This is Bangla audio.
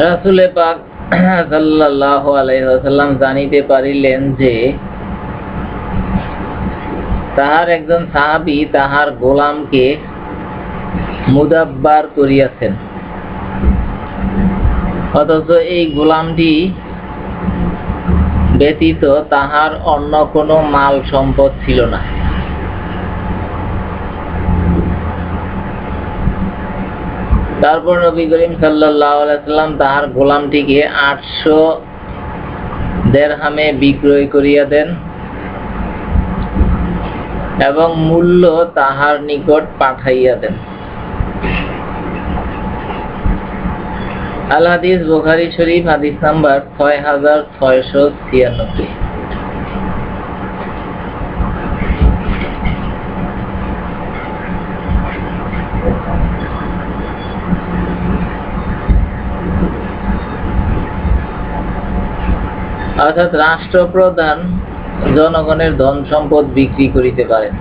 রাসুলে পাক সাল্লাহ আলাইসাল্লাম জানিতে পারিলেন যে, তাহার একজন সাহাবি তাহার গোলামকে মুদাব্বার করিয়াছেন। অথচ এই গোলামটি ব্যতীত তাহার অন্য কোনো মাল সম্পদ ছিল না। তারপর নবী করিম সাল্লাম তাহার গোলামটিকে আটশো দেড়হামে বিক্রয় করিয়া দেন এবং মূল্য তাহার নিকট পাঠাইয়া দেন। আল হাদিস বোখারি শরীফ হাদিস নাম্বার ছয় হাজার ছয়শো ছিয়ানব্বই। অর্থাৎ রাষ্ট্রপ্রধান জনগণের ধন সম্পদ বিক্রি করিতে পারেন।